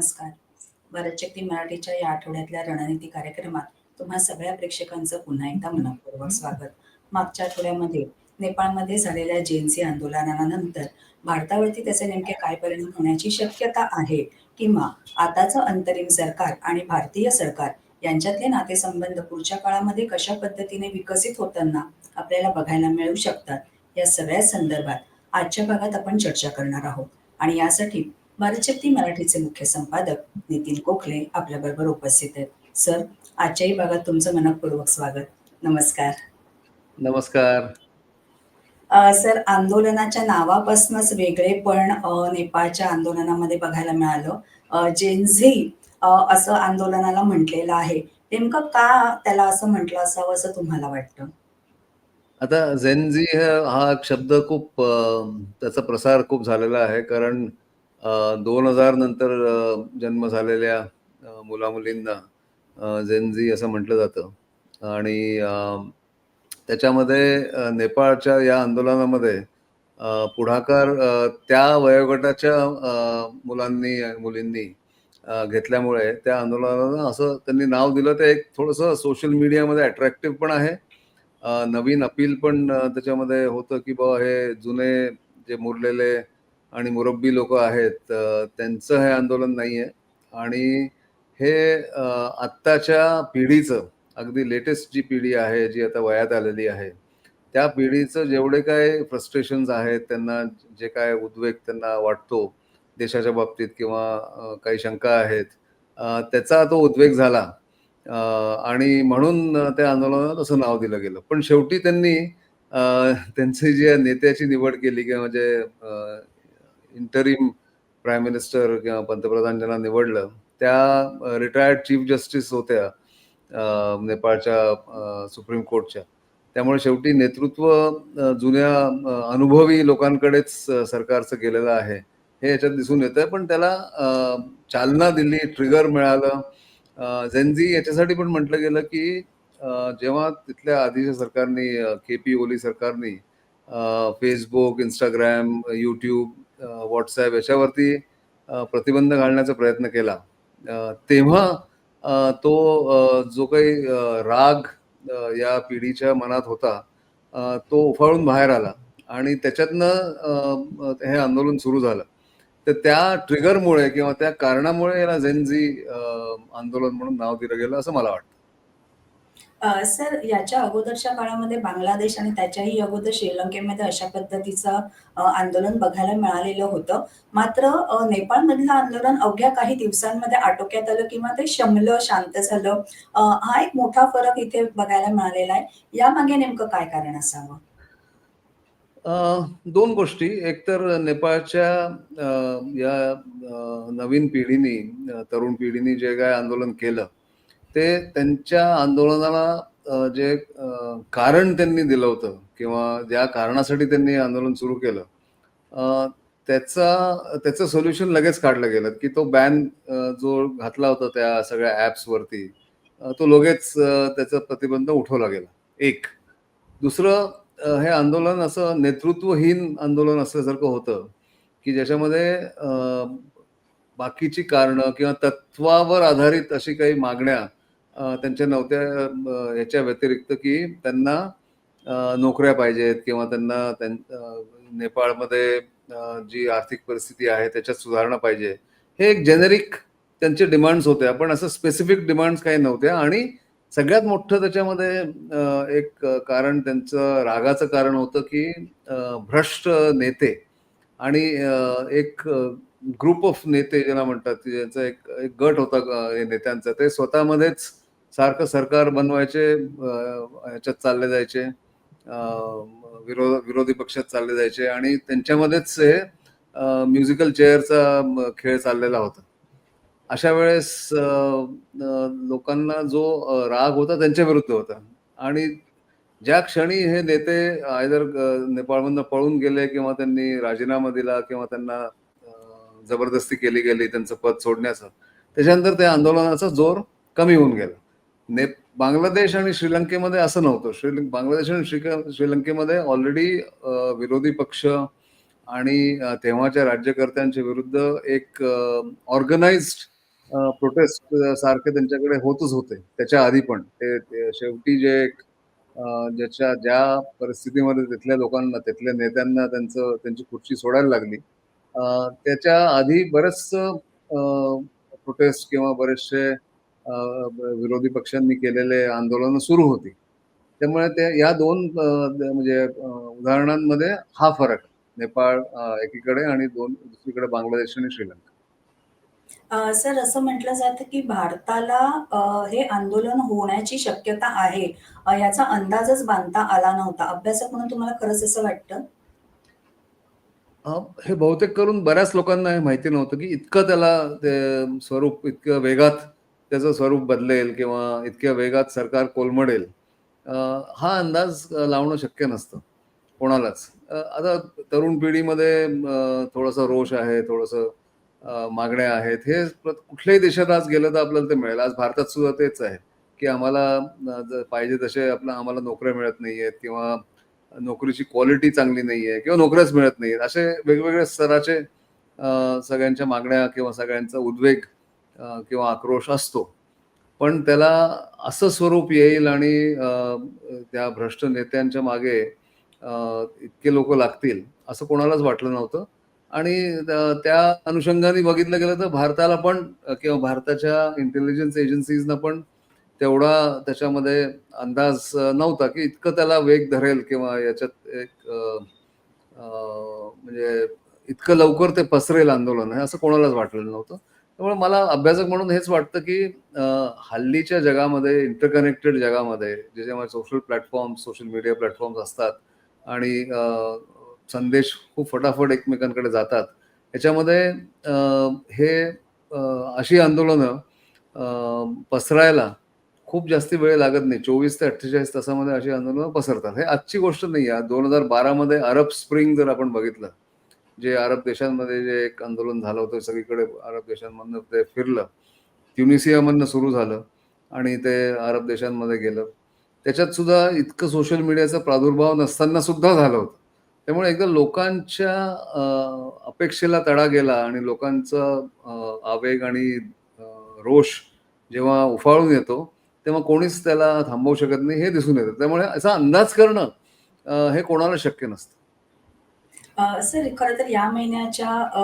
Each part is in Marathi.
नमस्कार. भारतशक्ती मराठीच्या या आठवड्यातल्या रणनीती कार्यक्रमात तुम्हा सगळ्या प्रेक्षकांचं पुन्हा एकदा मनपूर्वक स्वागत. मागच्या आठवड्यामध्ये नेपाळमध्ये झालेल्या जेएनसी आंदोलनानंतर भारतावरती त्याचे नेमके काय परिणाम होण्याची शक्यता आहे किंवा आताचं अंतरिम सरकार आणि भारतीय सरकार यांच्यातले नातेसंबंध पुढच्या काळामध्ये कशा पद्धतीने विकसित होताना आपल्याला बघायला मिळू शकतात, या सगळ्या संदर्भात आजच्या भागात आपण चर्चा करणार आहोत. आणि यासाठी भारतशक्ती मराठीचे मुख्य संपादक नितीन गोखले आपल्याबरोबर उपस्थित आहेत. सर, आजच्याही भागात तुमचं मनःपूर्वक स्वागत. नमस्कार. नमस्कार. सर आंदोलनाच्या नावापासूनच वेगळेपण अ, नेपाळच्या आंदोलनामध्ये बघायला मिळालं. जेन-झी असं आंदोलनाला म्हटलेलं आहे. नेमकं का त्याला असं म्हटलं असावं असं तुम्हाला वाटतं? आता जेन-झी हा शब्द खूप त्याचा प्रसार खूप झालेला आहे. कारण दोन हजार नंतर जन्म झालेल्या मुलामुलींना मुला-मुलींना जेन-झी असं म्हटलं जातं. आणि त्याच्यामध्ये नेपाळच्या या आंदोलनामध्ये पुढाकार त्या वयोगटाच्या मुलांनी मुलींनी घेतल्यामुळे त्या आंदोलनाला असं त्यांनी नाव दिलं ते एक थोडंसं सोशल मीडियामध्ये अट्रॅक्टिव्ह पण आहे. नवीन अपील पण त्याच्यामध्ये होतं, की बाबा हे जुने जे मुरलेले आणि मुरब्बी लोक आहेत त्यांचं हे आंदोलन नाही आहे आणि हे आत्ताच्या पिढीचं अगदी लेटेस्ट जी पिढी आहे, जी आता वयात आलेली आहे, त्या पिढीचं जेवढे काय फ्रस्ट्रेशन्स आहेत, त्यांना जे काय उद्वेग त्यांना वाटतो देशाच्या बाबतीत किंवा काही शंका आहेत त्याचा तो उद्वेग झाला. आणि म्हणून त्या आंदोलनाला तसं नाव दिलं गेलं. पण शेवटी त्यांनी त्यांचे त्यांची जी नेत्याची निवड केली किंवा जे इंटरिम प्राईम मिनिस्टर किंवा पंतप्रधान ज्यांना निवडलं, त्या रिटायर्ड चीफ जस्टिस होत्या नेपाळच्या सुप्रीम कोर्टच्या. त्यामुळे शेवटी नेतृत्व जुन्या अनुभवी लोकांकडेच सरकारचं गेलेलं आहे, हे याच्यात दिसून येतंय. पण त्याला चालना दिली, ट्रिगर मिळालं. अ, याच्यासाठी पण म्हटलं गेलं, की जेव्हा तिथल्या आधीच्या सरकारनी के-पी ओली सरकारनी फेसबुक इंस्टाग्राम यूट्यूब व्हॉट्सॲप याच्यावरती प्रतिबंध घालण्याचा प्रयत्न केला. तेव्हा तो जो काही राग या पिढीच्या मनात होता तो उफाळून बाहेर आला आणि त्याच्यातनं हे आंदोलन सुरू झालं. तर त्या ट्रिगरमुळे किंवा त्या कारणामुळे याला झेनझी आंदोलन म्हणून नाव दिलं गेलं असं मला वाटतं. सर याच्या अगोदरच्या काळामध्ये बांगलादेश आणि त्याच्याही अगोदर श्रीलंकेमध्ये अशा पद्धतीचं आंदोलन बघायला मिळालेलं होतं. मात्र नेपाळमधलं आंदोलन अवघ्या काही दिवसांमध्ये आटोक्यात आलं किंवा ते शमलं, शांत झालं. हा एक मोठा फरक इथे बघायला मिळालेला आहे. यामागे नेमकं काय कारण असावं? दोन गोष्टी. एक तर नेपाळच्या या नवीन पिढीने तरुण पिढीने जे काय आंदोलन केलं, ते त्यांच्या आंदोलनाला जे कारण त्यांनी दिलं होतं किंवा ज्या कारणासाठी त्यांनी आंदोलन सुरू केलं, त्याचा त्याचं सोल्युशन लगेच काढलं गेलं, की तो बॅन जो घातला होता त्या सगळ्या ॲप्सवरती, तो लगेच त्याचा प्रतिबंध उठवला गेला. एक. दुसरं हे आंदोलन असं नेतृत्वहीन आंदोलन असल्यासारखं होतं, की ज्याच्यामध्ये बाकीची कारणं किंवा तत्वावर आधारित अशी काही मागण्या त्यांच्या नव्हत्या याच्या व्यतिरिक्त, की त्यांना नोकऱ्या पाहिजेत किंवा त्यांना त्यां नेपाळमध्ये जी आर्थिक परिस्थिती आहे त्याच्यात सुधारणा पाहिजे. हे एक जेनेरिक त्यांचे डिमांड्स होत्या. पण असं स्पेसिफिक डिमांड्स काही नव्हत्या आणि सगळ्यात मोठं त्याच्यामध्ये एक कारण त्यांचं रागाचं कारण होतं, की भ्रष्ट नेते आणि एक ग्रुप ऑफ नेते ज्याला म्हणतात, ज्यांचा एक एक गट होता नेत्यांचा. ते स्वतःमध्येच सारखं सरकार बनवायचे, ह्याच्यात चालले जायचे. विरोध विरोधी पक्षात चालले जायचे आणि त्यांच्यामध्येच हे म्युझिकल चेअरचा खेळ चाललेला होता. अशा वेळेस लोकांना जो राग होता त्यांच्या विरुद्ध होता आणि ज्या क्षणी हे नेते आयदर नेपाळमधनं पळून गेले किंवा त्यांनी राजीनामा दिला किंवा त्यांना जबरदस्ती केली गेली त्यांचं पद सोडण्याचं, त्याच्यानंतर त्या आंदोलनाचा जोर कमी होऊन गेला. नेप बांगलादेश आणि श्रीलंकेमध्ये असं नव्हतं. श्रीलं बांगलादेश आणि श्री श्रीलंकेमध्ये ऑलरेडी विरोधी पक्ष आणि तेव्हाच्या राज्यकर्त्यांच्या विरुद्ध एक ऑर्गनाइज प्रोटेस्ट सारखे त्यांच्याकडे होतच होते त्याच्या आधी पण ते शेवटी जे एक ज्याच्या ज्या परिस्थितीमध्ये तिथल्या लोकांना तिथल्या नेत्यांना त्यांचं त्यांची खुर्ची सोडायला लागली त्याच्या आधी बरेच प्रोटेस्ट किंवा बरेचसे विरोधी पक्षांनी केलेले आंदोलनं सुरू होती त्यामुळे ते या दोन म्हणजे उदाहरणांमध्ये हा फरक. नेपाळ एकीकडे आणि दोन दुसरीकडे बांगलादेश आणि श्रीलंका सर असं म्हटलं जातं की भारताला हे आंदोलन होण्याची शक्यता आहे याचा अंदाजच बांधता आला नव्हता. अभ्यासक म्हणून तुम्हाला खरंच असं वाटतं? हे बहुतेक करून बऱ्याच लोकांना हे माहिती नव्हतं की इतकं त्याला ते स्वरूप इतकं वेगात त्याचं स्वरूप बदलेल किंवा इतक्या वेगात सरकार कोलमडेल हा अंदाज लावणं शक्य नसतं. कोणालाच. आता तरुण पिढीमध्ये थोडंसं रोष आहे थोडंसं मागण्या आहेत. हे प्र- कुठल्याही देशात आज गेलं तर आपल्याला ते मिळेल. आज भारतात सुद्धा तेच आहे की आम्हाला ज- पाहिजे तसे आपलं आम्हाला नोकऱ्या मिळत नाही आहेत किंवा नोकरीची क्वालिटी चांगली नाही आहे किंवा नोकऱ्याच मिळत नाहीत असे वेगवेगळ्या स्तराचे सगळ्यांच्या मागण्या किंवा सगळ्यांचा उद्वेग किंवा आक्रोश असतो. पण त्याला असं स्वरूप येईल आणि त्या भ्रष्ट नेत्यांच्या मागे इतके लोक लागतील असं कोणालाच वाटलं नव्हतं. आणि त्या- अनुषंगाने बघितलं गेलं तर भारताला पण किंवा भारताच्या इंटेलिजन्स एजन्सीजना पण तेवढा त्याच्यामध्ये अंदाज नव्हता की इतकं त्याला वेग धरेल किंवा याच्यात एक म्हणजे इतकं लवकर ते पसरेल आंदोलन हे असं कोणालाच वाटलेलं नव्हतं. त्यामुळे मला अभ्यासक म्हणून हेच वाटतं की हल्लीच्या जगामध्ये इंटरकनेक्टेड जगामध्ये ज्याच्यामध्ये social platform social media platforms असतात आणि संदेश खूप फटाफट एकमेकांकडे जातात याच्यामध्ये हे अशी आंदोलनं पसरायला खूप जास्ती वेळ लागत नाही. चोवीस ते अठ्ठेचाळीस तासामध्ये अशी आंदोलनं पसरतात. हे आजची गोष्ट नाही आहे. दोन हजार बारामध्ये अरब स्प्रिंग जर आपण बघितलं जे अरब देशांमध्ये जे एक आंदोलन झालं होतं सगळीकडे अरब देशांमधनं ते फिरलं. ट्युनिसियामधनं सुरू झालं आणि ते अरब देशांमध्ये गेलं. त्याच्यात सुद्धा इतकं सोशल मीडियाचा प्रादुर्भाव नसताना सुद्धा झालं होतं. त्यामुळे एकदा लोकांच्या अपेक्षेला तडा गेला आणि लोकांचा आवेग आणि रोष जेव्हा उफाळून येतो तेव्हा कोणीच त्याला थांबवू शकत नाही हे दिसून येतं. त्यामुळे असा अंदाज करणं हे कोणाला शक्य नसतं. अ, सर खरं तर या महिन्याच्या अ,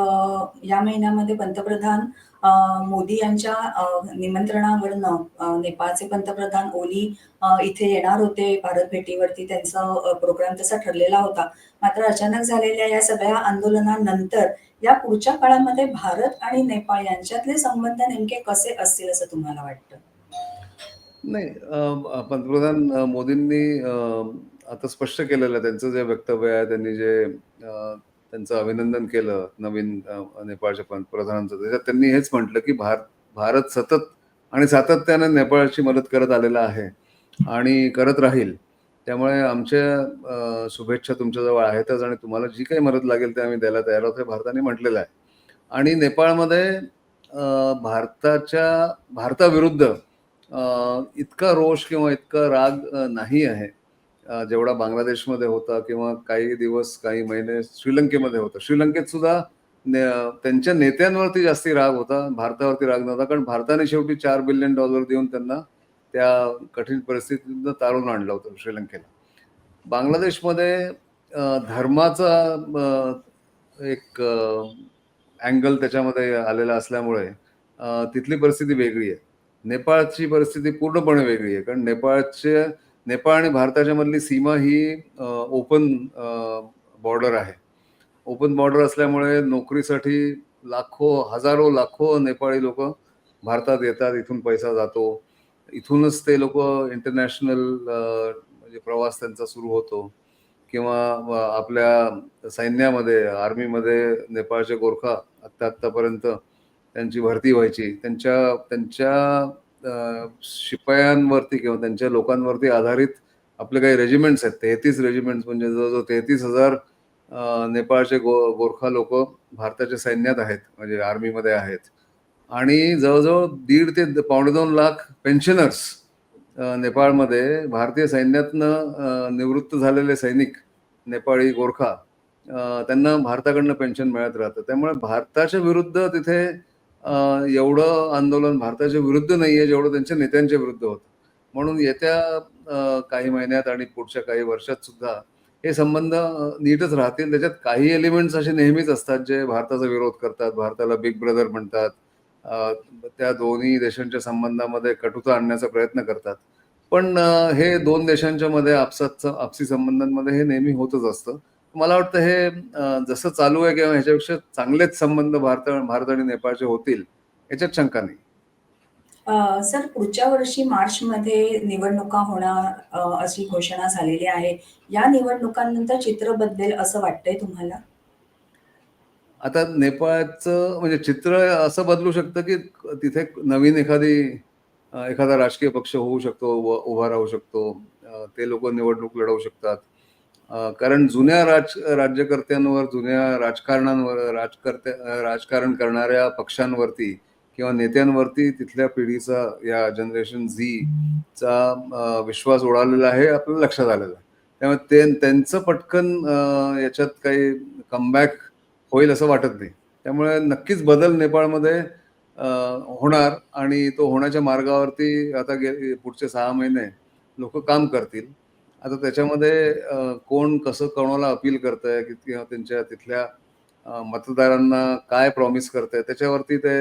या महिन्यामध्ये पंतप्रधान अ, मोदी यांच्या अ, निमंत्रणावरनं अ, नेपाळचे पंतप्रधान ओली अ, इथे येणार होते भारत भेटीवरती त्यांचा अ, प्रोग्राम तसा ठरलेला होता. मात्र अचानक झालेल्या या सगळ्या आंदोलनानंतर या पुढच्या काळामध्ये भारत आणि नेपाळ यांच्यातले संबंध नेमके कसे असतील असं तुम्हाला वाटतं? नाही अ, पंतप्रधान अ, मोदींनी अ, आता स्पष्ट केलेलं आहे त्यांचं जे वक्तव्य आहे त्यांनी जे त्यांचं अभिनंदन केलं नवीन नेपाळच्या पंतप्रधानांचं त्याच्यात त्यांनी हेच म्हटलं की भार भारत सतत आणि सातत्याने नेपाळची मदत करत आलेला आहे आणि करत राहील. त्यामुळे आमच्या शुभेच्छा तुमच्याजवळ आहेतच आणि तुम्हाला जी काही मदत लागेल ते आम्ही द्यायला तयार आहोत हे भारताने म्हटलेलं आहे. आणि नेपाळमध्ये भारताच्या भारताविरुद्ध इतका रोष किंवा इतका राग नाही आहे. जेवढा बांगलादेशमध्ये होता किंवा काही दिवस काही महिने श्रीलंकेमध्ये होता. श्रीलंकेत सुद्धा ने- त्यांच्या नेत्यांवरती जास्ती राग होता भारतावरती राग नव्हता. कारण भारताने शेवटी चार बिलियन डॉलर देऊन त्यांना त्या कठीण परिस्थितीतनं तारून आणलं होतं श्रीलंकेला. बांगलादेशमध्ये धर्माचा एक अँगल त्याच्यामध्ये आलेला असल्यामुळे तिथली परिस्थिती वेगळी आहे. नेपाळची परिस्थिती पूर्णपणे वेगळी आहे. कारण नेपाळचे नेपाळ आणि भारताच्या मधली सीमा ही ओपन बॉर्डर आहे. ओपन बॉर्डर असल्यामुळे नोकरीसाठी लाखो हजारो लाखो नेपाळी लोक भारतात येतात इथून पैसा जातो. इथूनच ते लोक इंटरनॅशनल म्हणजे प्रवास त्यांचा सुरू होतो. किंवा आपल्या सैन्यामध्ये आर्मीमध्ये नेपाळचे गोरखा आत्ता आत्तापर्यंत त्यांची भरती व्हायची. त्यांच्या त्यांच्या शिपायांवरती किंवा त्यांच्या लोकांवरती आधारित आपले काही रेजिमेंट्स आहेत तेहतीस रेजिमेंट्स म्हणजे जवळजवळ तेहतीस हजार नेपाळचे गो गोरखा लोक भारताच्या सैन्यात आहेत म्हणजे आर्मीमध्ये आहेत. आणि जवळजवळ दीड ते पावणे दोन लाख पेन्शनर्स नेपाळमध्ये भारतीय सैन्यातनं निवृत्त झालेले सैनिक नेपाळी गोरखा त्यांना भारताकडनं पेन्शन मिळत राहतं. त्यामुळे भारताच्या विरुद्ध तिथे एवढं आंदोलन भारताच्या विरुद्ध नाहीये जेवढं त्यांच्या नेत्यांच्या विरुद्ध होतं. म्हणून येत्या काही महिन्यात आणि पुढच्या काही वर्षात सुद्धा हे संबंध नीटच राहतील. त्याच्यात काही एलिमेंट्स असे नेहमीच असतात जे भारताचा विरोध करतात भारताला बिग ब्रदर म्हणतात. त्या दोन्ही देशांच्या संबंधामध्ये कटुता आणण्याचा प्रयत्न करतात. पण हे दोन देशांच्या मध्ये आपसात आपसी संबंधांमध्ये हे नेहमी होतच असतं. मला वाटतं हे जसं चालू आहे किंवा ह्याच्यापेक्षा चांगलेच संबंध भारत भारत आणि नेपाळचे होतील याच्यात शंका नाही सर पुढच्या वर्षी मार्चमध्ये निवडणुका होणार अशी घोषणा झालेली आहे. या निवडणुकांनंतर चित्र बदलेल असं वाटतंय तुम्हाला? आता नेपाळचं म्हणजे चित्र असं बदलू शकतं की तिथे नवीन एखादी एखादा राजकीय पक्ष होऊ शकतो, उभा राहू शकतो. ते लोकं निवडणूक लढवू शकतात. कारण जुन्या राज राज्यकर्त्यांवर, जुन्या राजकारणांवर राजकर्त्या राजकारण करणाऱ्या पक्षांवरती किंवा नेत्यांवरती तिथल्या पिढीचा या जनरेशन झीचा विश्वास उडालेला आहे, हे आपल्याला लक्षात आलेलं आहे. त्यामुळे ते त्यांचं पटकन याच्यात काही कमबॅक होईल असं वाटत नाही. त्यामुळे नक्कीच बदल नेपाळमध्ये होणार आणि तो होण्याच्या मार्गावरती आता गे पुढचे सहा महिने लोक काम करतील. आता त्याच्यामध्ये कोण कसं कोणाला अपील करतंय किंवा त्यांच्या तिथल्या मतदारांना काय प्रॉमिस करतंय त्याच्यावरती ते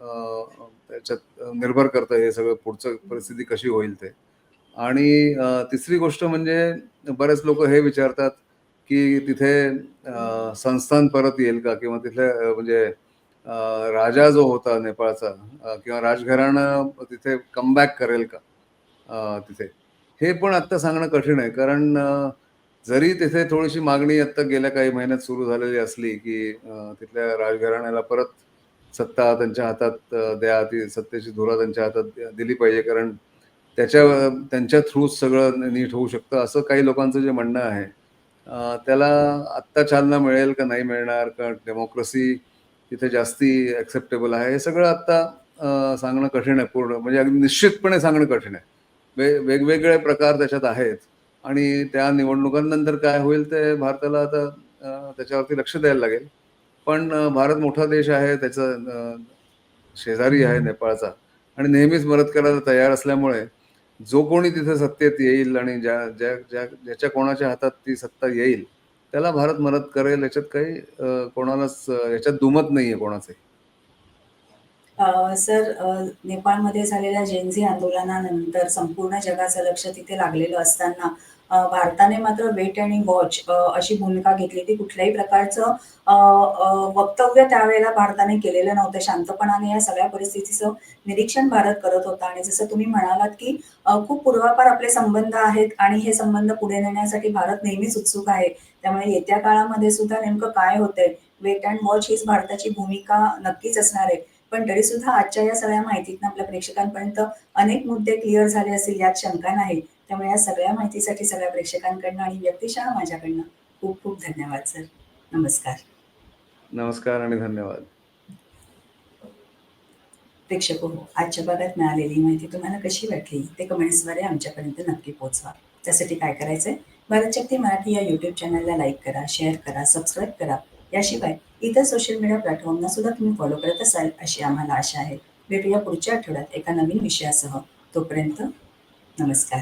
त्याच्यात निर्भर करतं हे सगळं पुढचं परिस्थिती कशी होईल ते. आणि तिसरी गोष्ट म्हणजे बरेच लोक हे विचारतात, की तिथे संस्थान परत येईल का? किंवा तिथल्या म्हणजे राजा जो होता नेपाळचा किंवा राजघराणं तिथे कमबॅक करेल का? तिथे. हे पण आत्ता सांगणं कठीण आहे. कारण जरी तिथे थोडीशी मागणी आता गेल्या काही महिन्यात सुरू झालेली असली, की तिथल्या राजघराण्याला परत सत्ता त्यांच्या हातात द्या. ती सत्तेची धुरा त्यांच्या हातात दिली पाहिजे. कारण त्याच्या त्यांच्या थ्रूच सगळं नीट होऊ शकतं, असं काही लोकांचं जे म्हणणं आहे. त्याला आत्ता चालना मिळेल का नाही मिळणार? का डेमोक्रसी तिथे जास्ती ॲक्सेप्टेबल आहे? हे सगळं आत्ता सांगणं कठीण आहे पूर्ण म्हणजे अगदी निश्चितपणे सांगणं कठीण आहे. वे वेगवेगळे प्रकार त्याच्यात आहेत आणि त्या निवडणुकांनंतर काय होईल ते भारताला आता त्याच्यावरती लक्ष द्यायला लागेल. पण भारत मोठा देश आहे. त्याचं शेजारी आहे नेपाळचा आणि नेहमीच मदत करायला तयार असल्यामुळे जो कोणी तिथे सत्तेत येईल आणि ज्या ज्या ज्या ज्याच्या कोणाच्या हातात ती सत्ता येईल, त्याला भारत मदत करेल याच्यात काही कोणालाच याच्यात दुमत नाही कोणाचंही. कोणाचे सर नेपाळमध्ये झालेल्या जेनझी आंदोलनानंतर संपूर्ण जगाचं लक्ष तिथे लागलेलं असताना भारताने मात्र वेट आणि वॉच अशी भूमिका घेतली ती कुठल्याही प्रकारचं वक्तव्य त्यावेळेला भारताने केलेलं नव्हतं. शांतपणाने या सगळ्या परिस्थितीचं निरीक्षण भारत करत होता आणि जसं तुम्ही म्हणालात, की खूप पूर्वापार आपले संबंध आहेत आणि हे संबंध पुढे नेण्यासाठी भारत नेहमीच उत्सुक आहे. त्यामुळे येत्या काळामध्ये सुद्धा नेमकं काय होतंय, वेट अँड वॉच हीच भारताची भूमिका नक्कीच असणार आहे. पण तरीसुद्धा आजच्या या सगळ्या माहितीतनं आपल्या प्रेक्षकांपर्यंत अनेक मुद्दे क्लिअर झाले असतील यात शंका नाही. त्यामुळे या सगळ्या माहितीसाठी सगळ्या प्रेक्षकांकडनं आणि व्यक्तिशः माझ्याकडनं खूप खूप धन्यवाद सर. नमस्कार. नमस्कार आणि धन्यवाद. प्रेक्षको, आजच्या भागात मिळालेली माहिती तुम्हाला कशी वाटली ते कमेंट्सद्वारे आमच्यापर्यंत नक्की पोहोचवा. त्यासाठी काय करायचंय? भारत शक्ती मराठी या YouTube चॅनलला लाईक करा, शेअर करा, सबस्क्राईब करा. याशिवाय इतर सोशल मीडिया प्लॅटफॉर्मना सुद्धा तुम्ही फॉलो करत असाल अशी आम्हाला आशा आहे. भेटूया पुढच्या आठवड्यात एका नवीन विषयासह. तोपर्यंत नमस्कार.